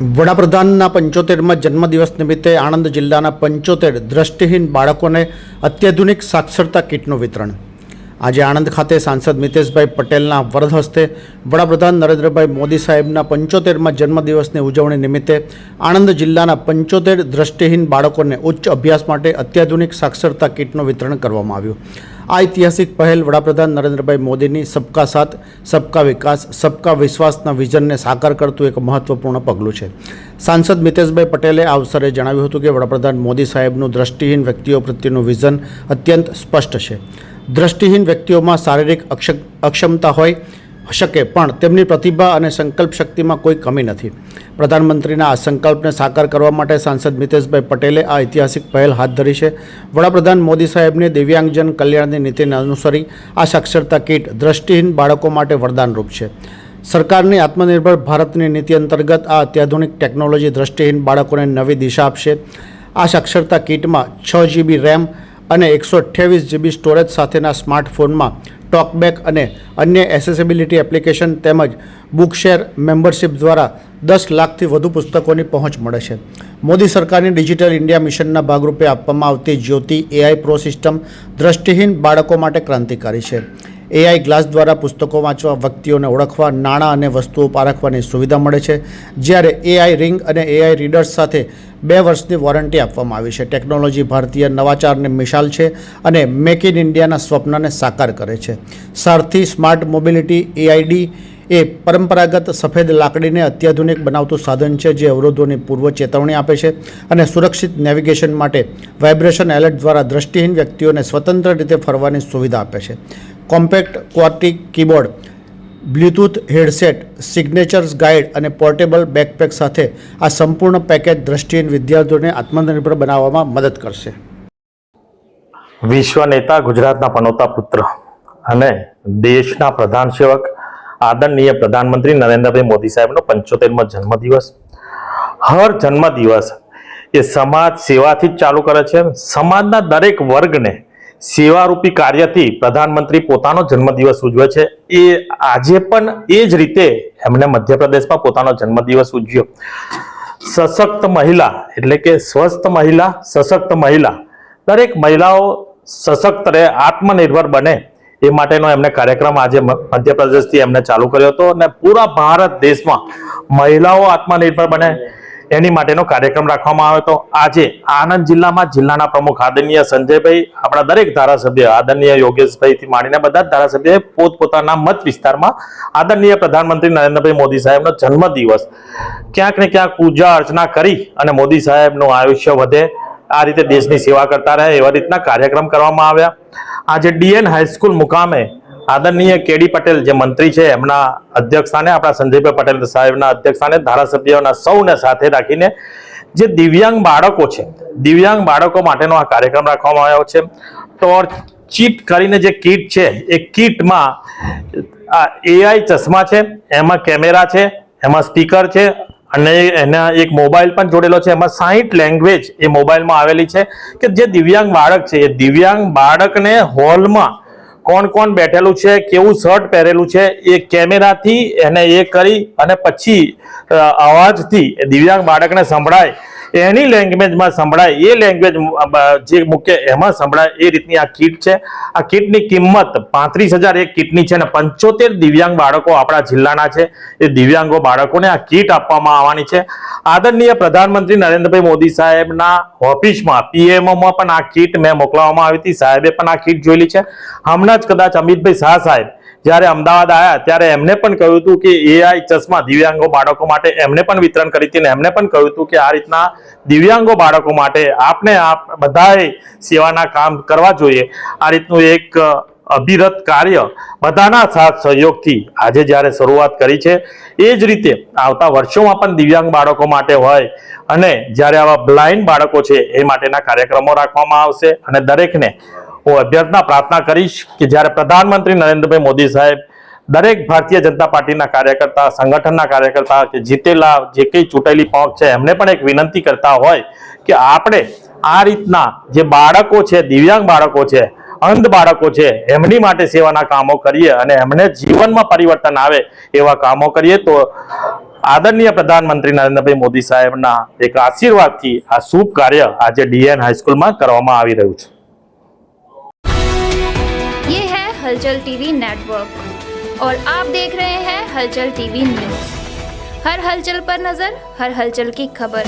વડાપ્રધાનના પંચોતેરમાં જન્મદિવસ નિમિત્તે આણંદ જિલ્લાના પંચોતેર દ્રષ્ટિહીન બાળકોને અત્યાધુનિક સાક્ષરતા કીટનું વિતરણ. આજે આણંદ ખાતે સાંસદ મિતેશભાઈ પટેલના વરદ હસ્તે વડાપ્રધાન નરેન્દ્રભાઈ મોદી સાહેબના પંચોતેરમાં જન્મદિવસની ઉજવણી નિમિત્તે આણંદ જિલ્લાના પંચોતેર દ્રષ્ટિહીન બાળકોને ઉચ્ચ અભ્યાસ માટે અત્યાધુનિક સાક્ષરતા કીટનું વિતરણ કરવામાં આવ્યું. આ ઐતિહાસિક પહેલ વડાપ્રધાન નરેન્દ્રભાઈ મોદીની સબકા સાથ, સબકા વિકાસ, સબકા વિશ્વાસના વિઝનને સાકાર કરતું એક મહત્વપૂર્ણ પગલું છે. સાંસદ મિતેશભાઈ પટેલે આ અવસરે જણાવ્યું હતું કે વડાપ્રધાન મોદી સાહેબનું દ્રષ્ટિહીન વ્યક્તિઓ પ્રત્યેનું વિઝન અત્યંત સ્પષ્ટ છે. દ્રષ્ટિહીન વ્યક્તિઓમાં શારીરિક અક્ષ અક્ષમતા હોય શકે, પણ તેમની પ્રતિભા અને સંકલ્પ શક્તિમાં કોઈ કમી નથી. પ્રધાનમંત્રીના આ સંકલ્પને સાકાર કરવા માટે સાંસદ મિતેશભાઈ પટેલે આ ઐતિહાસિક પહેલ હાથ ધરી છે. વડાપ્રધાન મોદી સાહેબની દિવ્યાંગજન કલ્યાણની નીતિને અનુસરી આ સાક્ષરતા કીટ દ્રષ્ટિહીન બાળકો માટે વરદાનરૂપ છે. સરકારની આત્મનિર્ભર ભારતની નીતિ અંતર્ગત આ અત્યાધુનિક ટેકનોલોજી દ્રષ્ટિહીન બાળકોને નવી દિશા આપશે. આ સાક્ષરતા કીટમાં છ જીબી રેમ અને એકસો અઠ્યાવીસ જીબી સ્ટોરેજ સાથેના સ્માર્ટફોનમાં ટોકબેક અને અન્ય એસેસિબિલિટી એપ્લિકેશન તેમજ બુકશેર મેમ્બરશિપ દ્વારા દસ લાખથી વધુ પુસ્તકોની પહોંચ મળે છે. મોદી સરકારની ડિજિટલ ઇન્ડિયા મિશનના ભાગરૂપે આપવામાં આવતી જ્યોતિ એઆઈ પ્રો સિસ્ટમ દ્રષ્ટિહીન બાળકો માટે ક્રાંતિકારી છે. એઆઈ ગ્લાસ દ્વારા પુસ્તકો વાંચવા વ્યક્તિઓને ઓળખવા, નાણાં અને વસ્તુઓ પારખવાની સુવિધા મળે છે. જ્યારે એઆઈ રિંગ અને એઆઈ રીડર્સ સાથે બે વર્ષની વોરંટી આપવામાં આવી છે. ટેકનોલોજી ભારતીય નવાચારની મિશાલ છે અને મેક ઇન ઇન્ડિયાના સ્વપ્નને સાકાર કરે છે. સારથી સ્માર્ટ મોબિલિટી એઆઈડી એ પરંપરાગત સફેદ લાકડીને અત્યાધુનિક બનાવતું સાધન છે જે અવરોધોની પૂર્વ ચેતવણી આપે છે અને સુરક્ષિત નેવિગેશન માટે વાઇબ્રેશન એલર્ટ દ્વારા દ્રષ્ટિહીન વ્યક્તિઓને સ્વતંત્ર રીતે ફરવાની સુવિધા આપે છે. Compact quartic keyboard, Bluetooth headset, signatures guide અને પોર્ટેબલ બેકપેક સાથે આ સંપૂર્ણ પેકેજ દ્રષ્ટિહીન વિદ્યાર્થીઓને આત્મનિર્ભર બનાવવામાં મદદ કરશે. વિશ્વ નેતા ગુજરાતના પનોતા પુત્ર અને દેશના પ્રધાન સેવક, આદરણીય પ્રધાનમંત્રી નરેન્દ્રભાઈ મોદી સાહેબનો પંચોતેરમો જન્મદિવસ. હર જન્મદિવસ એ સમાજ સેવાથી જ ચાલુ કરે છે. સમાજના દરેક વર્ગને સેવારૂપી કાર્યથી પ્રધાનમંત્રી પોતાનો જન્મદિવસ ઉજવે છે. એ આજે પણ એ જ રીતે એમણે મધ્યપ્રદેશમાં પોતાનો જન્મદિવસ ઉજવ્યો. સશક્ત મહિલા, એટલે કે સ્વસ્થ મહિલા, સશક્ત મહિલા. દરેક મહિલાઓ સશક્ત રહે, આત્મનિર્ભર બને, એ માટેનો એમને કાર્યક્રમ આજે મધ્યપ્રદેશથી એમને ચાલુ કર્યો હતો. અને પૂરા ભારત દેશમાં મહિલાઓ આત્મનિર્ભર બને. એની માટેનો કાર્યક્રમ રાખવામાં આવ્યો હતો. આજે આણંદ જિલ્લામાં જિલ્લાના પ્રમુખ આદરણીય સંજયભાઈ, આપણા દરેક ધારાસભ્ય આદરણીય યોગેશભાઈથી માંડીને બધા જ ધારાસભ્યોએ પોતપોતાના મત વિસ્તારમાં આદરણીય પ્રધાનમંત્રી નરેન્દ્રભાઈ મોદી સાહેબનો જન્મદિવસ ક્યાંક ને ક્યાંક પૂજા અર્ચના કરી અને મોદી સાહેબનું આયુષ્ય વધે. આ રીતે દેશની સેવા કરતા રહે એવા રીતના કાર્યક્રમ કરવામાં આવ્યા. આજે ડીએન હાઈસ્કૂલ મુકામે આદરણીય કેડી પટેલ જે મંત્રી છે, એમના અધ્યક્ષસ્થાને, આપણા સંજયભાઈ પટેલ સાહેબના અધ્યક્ષસ્થાને ધારાસભ્યોના સૌને સાથે રાખીને જે દિવ્યાંગ બાળકો છે, દિવ્યાંગ બાળકો માટેનો આ કાર્યક્રમ રાખવામાં આવ્યો છે. ટોર્ચ ચીટ કરીને જે કીટ છે, એ કીટમાં આ એઆઈ ચશ્મા છે, એમાં કેમેરા છે, એમાં સ્પીકર છે, અને એના એક મોબાઈલ પણ જોડેલો છે. એમાં સાહીઠ લેંગ્વેજ એ મોબાઈલમાં આવેલી છે કે જે દિવ્યાંગ બાળક છે, એ દિવ્યાંગ બાળકને હોલમાં કોણ કોણ બેઠેલું છે, કેવું શર્ટ પહેરેલું છે, એ કેમેરાથી એને એ કરી અને પછી અવાજથી દિવ્યાંગ બાળકને સંભળાય. એની લેંગ્વેજમાં સંભળાય. એ લેંગ્વેજ જે મૂકે એમાં સંભળાય. એ રીતની આ કીટ છે. આ કીટની કિંમત પાંત્રીસ હજાર એક કીટની છે અને પંચોતેર દિવ્યાંગ બાળકો આપણા જિલ્લાના છે. એ દિવ્યાંગો બાળકોને આ કીટ આપવામાં આવવાની છે. આદરણીય પ્રધાનમંત્રી નરેન્દ્રભાઈ મોદી સાહેબના ઓફિસમાં, પીએમઓમાં પણ આ કીટ મેં મોકલાવવામાં આવી હતી. સાહેબે પણ આ કીટ જોયેલી છે. હમણાં જ કદાચ અમિતભાઈ શાહ સાહેબ જ્યારે અમદાવાદ આવ્યા ત્યારે એમને પણ કહ્યું હતું કે એઆઈ ચશ્મા દિવ્યાંગો બાળકો માટે એમને પણ વિતરણ કરી હતી એમને પણ કહ્યું હતું કે આ રીતના દિવ્યાંગો બાળકો માટે આપને આપ બધાએ સેવાના કામ કરવા જોઈએ. આ રીતનું એક અભિરત કાર્ય બધાના સાથ સહયોગથી આજે જ્યારે શરૂઆત કરી છે, એ જ રીતે આવતા વર્ષોમાં પણ દિવ્યાંગ બાળકો માટે હોય અને જ્યારે આવા બ્લાઇન્ડ બાળકો છે, એ માટેના કાર્યક્રમો રાખવામાં આવશે અને દરેકને હું અભ્યર્થના પ્રાર્થના કરીશ કે જ્યારે પ્રધાનમંત્રી નરેન્દ્રભાઈ મોદી સાહેબ દરેક ભારતીય જનતા પાર્ટીના કાર્યકર્તા, સંગઠનના કાર્યકર્તા કે જીતેલા જે કંઈ ચૂંટેલી પંખ છે, એમને પણ એક વિનંતી કરતા હોય કે આપણે આ રીતના જે બાળકો છે, દિવ્યાંગ બાળકો છે અંધ બાળકો છે એમની માટે સેવાના કામો કરીએ અને એમને જીવનમાં પરિવર્તન આવે એવા કામો કરીએ તો આદરણીય પ્રધાનમંત્રી નરેન્દ્રભાઈ મોદી સાહેબના એક આશીર્વાદથી આ શુભ કાર્ય આજે ડીએન હાઈસ્કૂલમાં કરવામાં આવી રહ્યું છે ये है हलचल टीवी नेटवर्क और आप देख रहे हैं हलचल टीवी न्यूज हर हलचल पर नजर हर हलचल की खबर